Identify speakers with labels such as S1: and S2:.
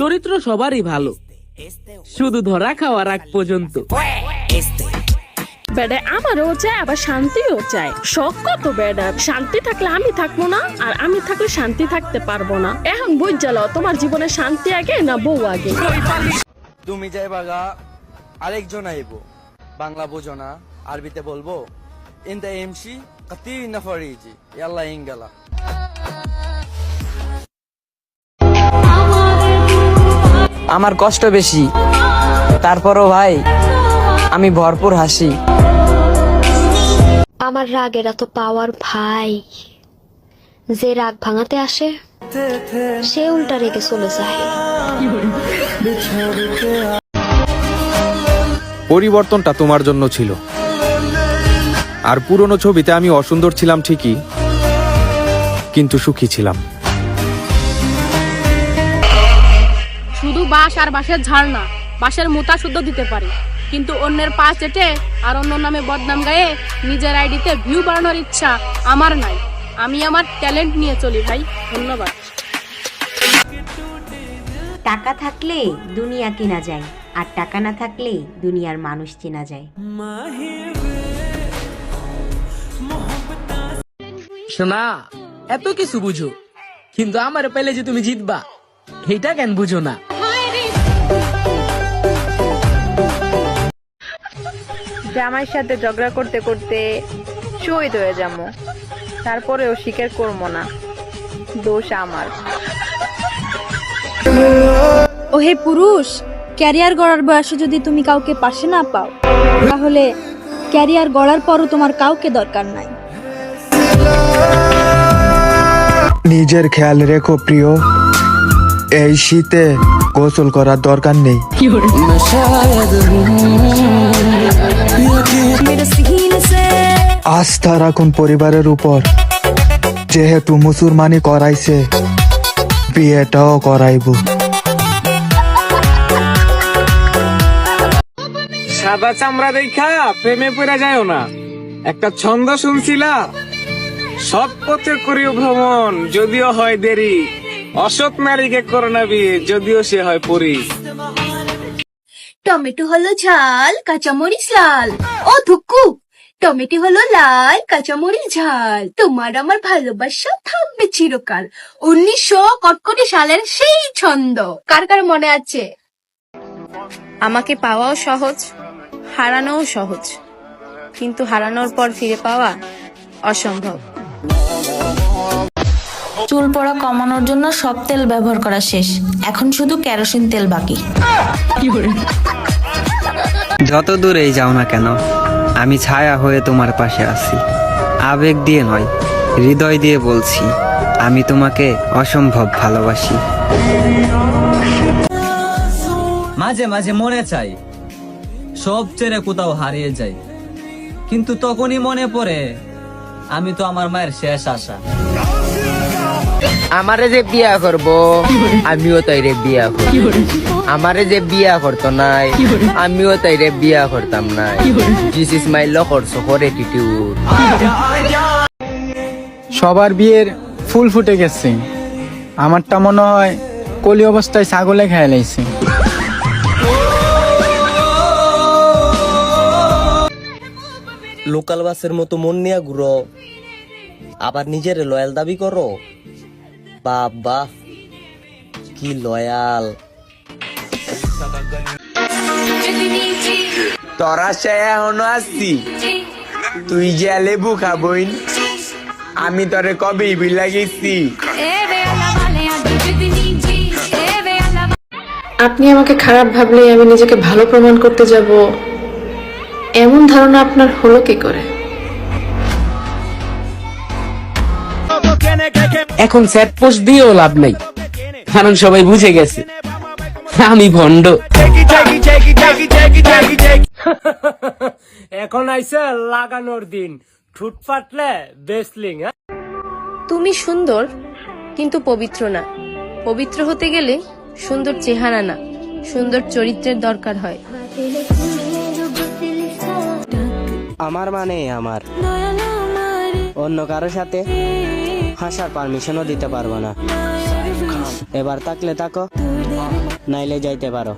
S1: চরিত্র সবারই ভালো। শুধু ধরা খাওয়ার আগ পর্যন্ত।
S2: বেডা আমারও চায় আবার শান্তিও চায়। শখ কত বেডা শান্তি থাকলে আমি থাকব না আর আমি থাকলে শান্তি থাকতে পারব না। এখন বুঝ জ্বালো তোমার জীবনে শান্তি আগে না বউ আগে?
S3: তুমি যাই বাগা আরেকজন আইব। বাংলা বোঝো না আরবিতে বলব ইন ইনতা এমসি কাতি নাফারিজি ইয়াল্লা ইঙ্গালা
S4: আমার কষ্ট বেশি। তারপরও ভাই আমি ভরপুর হাসি।
S5: আমার রাগের এত পাওয়ার ভাই। যে রাগ ভাঙাতে আসে সে উল্টা রেগে চলে যায়।
S6: পরিবর্তনটা তোমার জন্য ছিল। আর পুরনো ছবিতে আমি অসুন্দর ছিলাম ঠিকই কিন্তু সুখী ছিলাম।
S2: বাঁশ আর বাঁশের ঝাড় না বাঁশের মোতা শুদ্ধ দিতে পারে। কিন্তু অন্যের পা চেটে আর অন্য নামে বদনাম গায়ে নিজের আইডিতে ভিউ বাড়ানোর ইচ্ছা আমার নাই। আমি আমার ট্যালেন্ট নিয়ে চলি ভাই। ধন্যবাদ।
S7: টাকা থাকলে দুনিয়া কেনা যায় আর টাকা না থাকলে দুনিয়ার মানুষ চেনা যায়।
S1: শোনা এত কিছু বুঝো। কিন্তু আমার পেলে যে তুমি জিতবা এইটা কেন বুঝো না?
S8: জামাইয়ের সাথে ঝগড়া করতে করতে শহীদ হয়ে যাব। তারপরেও স্বীকার করব না। দোষ আমার।
S9: ও হে পুরুষ ক্যারিয়ার গড়ার বয়সে যদি তুমি কাউকে পাশে না পাও তাহলে ক্যারিয়ার গড়ার পরও তোমার কাউকে দরকার নাই।
S10: নিজের খেয়াল রেখো প্রিয়। এই শীতে গোসল করার দরকার নেই। আস্থা রাখুন পরিবারের উপর। যেহেতু মুসুরমানি করাইছে বিয়েটাও করাইব।
S1: সাদা চামড়া দেখা প্রেমে পড়ে যায় না। একটা ছন্দ শুনছিলা? সৎ পথে করিও ভ্রমণ যদিও হয় দেরি। অসৎ নারীকে করোনা বিয়ে যদিও সে হয় পরি।
S9: টমেটো হলো ঝাল কাঁচামরিচ লাল। ও ধুকু! টমেটো হলো লাল কাঁচামরিচ ঝাল। তোমার আমার ভালোবাসা থাকবে চিরকাল। উনিশশো কটকটি সালের সেই ছন্দ। কার কার মনে আছে?
S8: আমাকে পাওয়াও সহজ হারানোও সহজ। কিন্তু হারানোর পর ফিরে পাওয়া অসম্ভব।
S11: চুল পড়া কমানোর জন্য সব তেল ব্যবহার করা শেষ। এখন শুধু কেরোসিন তেল বাকি।
S4: যত দূরেই যাও না কেন আমি ছায়া হয়ে তোমার পাশে আছি। আবেগ দিয়ে নয়, হৃদয় দিয়ে বলছি, আমি তোমাকে অসম্ভব ভালোবাসি।
S3: মাঝে মাঝে মনে চাই, সব চেরে কোথাও হারিয়ে যাই। কিন্তু তখনই মনে পড়ে, আমি তো আমার মায়ের শেষ আশা।
S4: আমারে যে বিয়া করব আমিও তাইরে বিয়া করব আমারে যে বিয়া করতো নাই আমিও তাইরে বিয়া করতাম নাই। দিস ইজ মাই লকর সফর অ্যাটিটিউড
S10: সবার বিয়ের ফুল ফুটে গেছে। আমারটা মনে হয় কলি অবস্থায় ছাগলে খেয়ে লাইছে।
S3: লোকাল বাসের মতো মন নিয়ে ঘুরো। আবার নিজের লয়াল দাবি করো। বাবা কি লয়াল
S4: তোরা সে এখনও আসছি তুই যে লেবু খাবইন, আমি তোরে কবে বিলা গেছি।
S2: আপনি আমাকে খারাপ ভাবলে আমি নিজেকে ভালো প্রমাণ করতে যাব। এমন ধারণা আপনার হলো কি করে?
S1: এখন স্যাট পোস্ট দিয়েও লাভ নাই। কারণ সবাই বুঝে গেছে আমি ভন্ড এখন আইসে লাগানোর দিন ঠুট ফাটলে বেসলিং
S8: তুমি সুন্দর কিন্তু পবিত্র না। পবিত্র হতে গেলে সুন্দর চেহারা না সুন্দর চরিত্রের দরকার হয়।
S3: আমার মানে আমার। অন্য কারোর সাথে হাসার পারমিশনও দিতে পারব না।
S12: এবার থাকলে থাকো নাইলে যাইতে পারো।